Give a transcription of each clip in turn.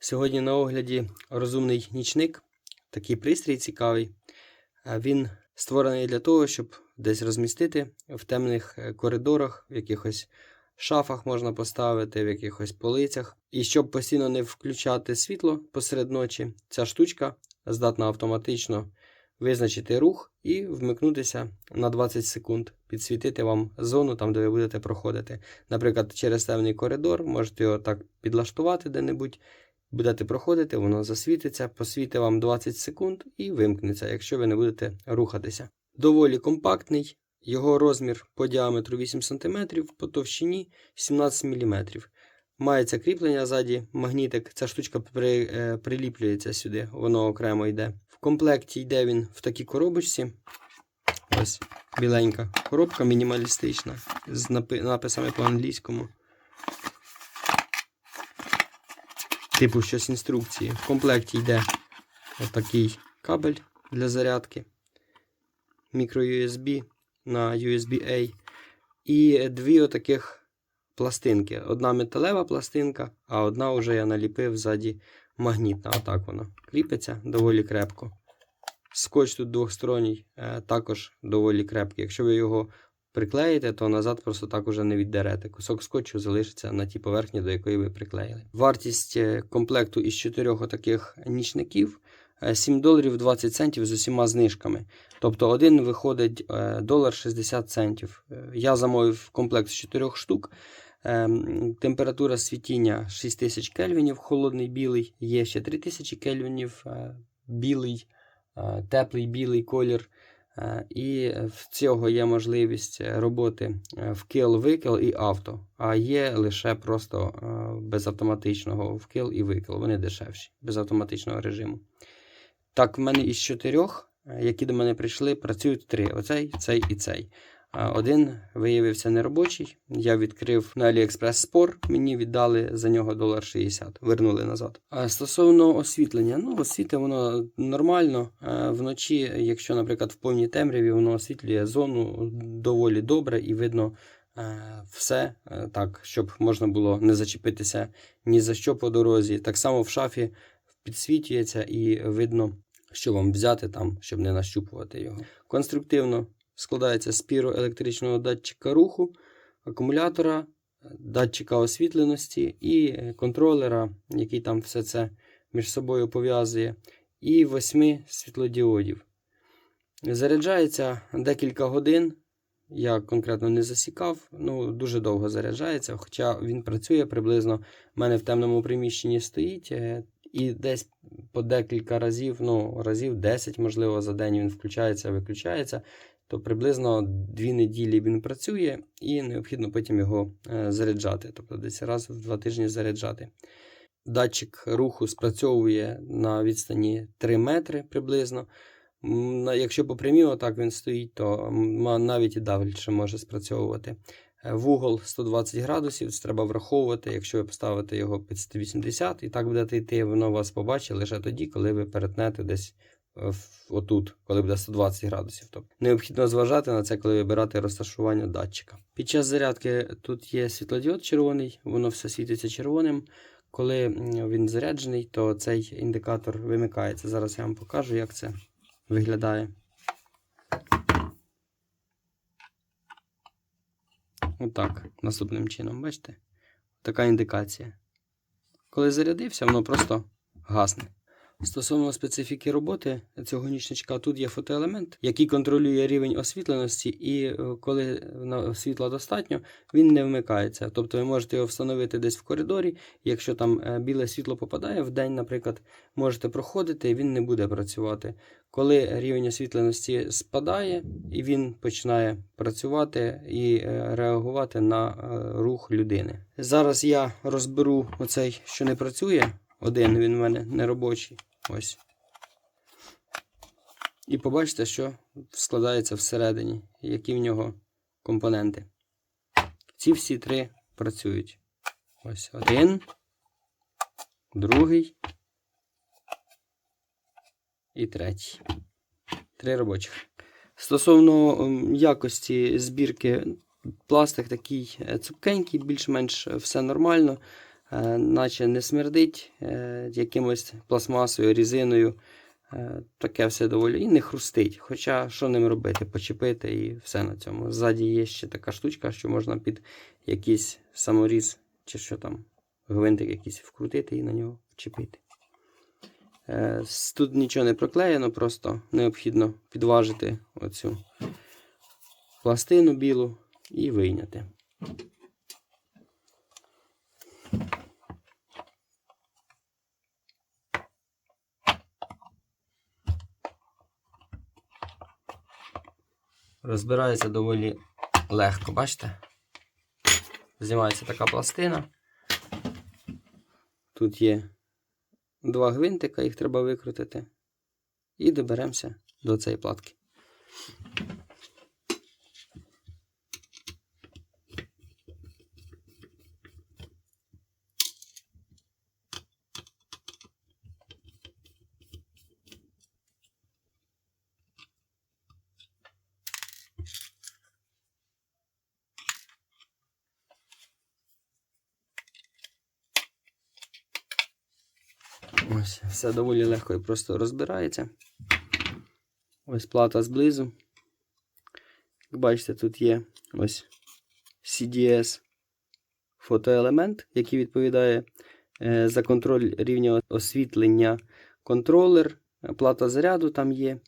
Сьогодні на огляді розумний нічник. Такий пристрій цікавий. Він створений для того, щоб десь розмістити в темних е, коридорах, в якихось шафах можна поставити, в якихось полицях. І щоб постійно не включати світло посеред ночі, ця штучка здатна автоматично визначити рух і вмикнутися на 20 секунд, підсвітити вам зону там, де ви будете проходити. Наприклад, через темний коридор можете його так підлаштувати де-небудь. Будете проходити, воно засвітиться, посвітить вам 20 секунд і вимкнеться, якщо ви не будете рухатися. Доволі компактний, його розмір по діаметру 8 см, по товщині 17 мм. Мається кріплення ззаді, магнітик. Ця штучка при, е, приліплюється сюди, воно окремо йде. В комплекті йде він в такій коробочці. Ось біленька коробка мінімалістична з напи- написами по-англійському. Типу щось інструкції. В комплекті йде отакий кабель для зарядки, мікро-USB на USB-A і дві отаких пластинки. Одна металева пластинка, а одна вже я наліпив ззаді магнітна. Отак воно кріпиться доволі крепко. Скотч тут двохсторонній, е, також доволі крепкий. Якщо ви його приклеїте, то назад просто так уже не віддерете. Кусок скотчу залишиться на тій поверхні, до якої ви приклеїли. Вартість е, комплекту із чотирьох отаких нічників е, 7 доларів 20 центів з усіма знижками. Тобто один виходить е, долар 60 центів. Е, Я замовив комплект з 4 штук. Ем, Температура світіння 6000 кельвінів, холодний білий, є ще 3000 кельвінів, е, білий, е, теплий білий колір. Е, І в цього є можливість роботи е, в кил, викил і авто, а є лише просто без автоматичного в кил і викил. Вони дешевші, без автоматичного режиму. Так, в мене із чотирьох, е, які до мене прийшли, працюють три: оцей, цей і цей. Один виявився неробочий. Я відкрив на AliExpress спор, мені віддали за нього долар 60, вернули назад. А стосовно освітлення, ну освітлює воно нормально. Вночі, якщо, наприклад, в повній темряві, воно освітлює зону доволі добре і видно е, все е, так, щоб можна було не зачепитися ні за що по дорозі. Так само в шафі підсвічується і видно, що вам взяти там, щоб не нащупувати його. Конструктивно складається з піроелектричного датчика руху, акумулятора, датчика освітленості і е, контролера, який там все це між собою пов'язує, і восьми світлодіодів. Заряджається декілька годин. Я конкретно не засікав, ну дуже довго заряджається, хоча він працює приблизно. У мене в темному приміщенні стоїть, е, і десь по декілька разів, ну разів 10, можливо, за день він включається, виключається то приблизно дві неділі він працює і необхідно потім його е, заряджати, тобто десь раз в два тижні заряджати. Датчик руху спрацьовує на відстані 3 метри приблизно. Якщо по прямій отак він стоїть, то навіть і далі може спрацьовувати. Е, Вугол 120 градусів, це треба враховувати, якщо ви поставите його під 180 і так будете йти, воно вас побачить лише тоді, коли ви перетнете десь е, отут, коли буде 120 градусів. Тобто необхідно зважати на це, коли вибирати розташування датчика. Під час зарядки тут є світлодіод червоний, воно все світиться червоним. Коли він заряджений, то цей індикатор вимикається. Зараз я вам покажу, як це виглядає. Отак, наступним чином, бачите? Така індикація. Коли зарядився, воно просто гасне. Стосовно специфіки роботи цього нічничка, тут є фотоелемент, який контролює рівень освітленості, і е, коли світла достатньо, він не вмикається. Тобто ви можете його встановити десь в коридорі. Якщо там е, біле світло попадає в день, наприклад, можете проходити, і він не буде працювати. Коли рівень освітленості спадає, і він починає працювати і е, реагувати на рух людини. Зараз я розберу оцей, що не працює. Один він в мене не робочий. Ось. І побачите, що складається всередині, які в нього компоненти. Ці всі три працюють. Ось один, другий і третій. Три робочих. Стосовно ем, якості збірки, пластик такий е, цупкенький, більш-менш все нормально. Е, наче не смердить е, якимось пластмасою, різиною. Е, Таке все доволі і не хрустить. Хоча що ним робити? Почепити і все на цьому. Ззаді є ще така штучка, що можна під якийсь саморіз чи що там, гвинтик якийсь вкрутити і на нього вчепити. Тут нічого не проклеєно, просто необхідно підважити оцю пластину білу і вийняти. Розбирається доволі легко, бачите? Знімається така пластина. Тут є два гвинтика, їх треба викрутити. І доберемося до цієї платки. Ось, все доволі легко і просто розбирається. Ось плата зблизу. Як бачите, тут є ось CDS фотоелемент, який відповідає е, за контроль рівня освітлення контролер, плата заряду там є.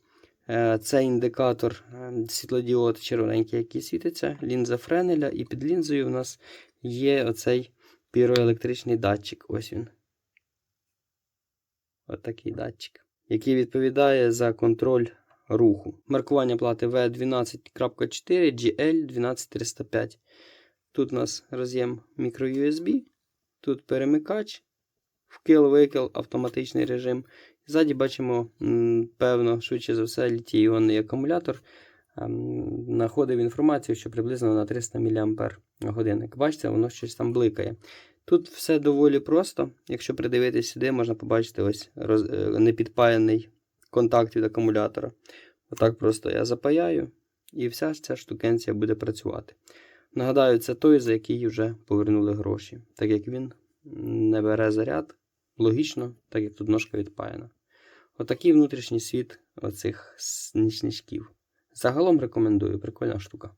Е, Це індикатор е, світлодіод червоненький, який світиться, лінза Френеля, і під лінзою в нас є оцей піроелектричний датчик. Ось він. Отакий датчик, який відповідає за контроль руху. Маркування плати V12.4 GL12305. Тут у нас роз'єм microUSB, тут перемикач, вкил-викил, автоматичний режим. Ззаді бачимо, певно, швидше за все, літій-іонний акумулятор. Ем, Знаходив інформацію, що приблизно на 300 мАч. Бачите, воно щось там бликає. Тут все доволі просто. Якщо придивитись сюди, можна побачити ось роз, е, непідпаяний контакт від акумулятора. Отак просто я запаяю, і вся ця штукенція буде працювати. Нагадаю, це той, за який вже повернули гроші, так як він не бере заряд, логічно, так як тут ножка відпаяна. Отакий внутрішній світ оцих нічничків. Загалом рекомендую, прикольна штука.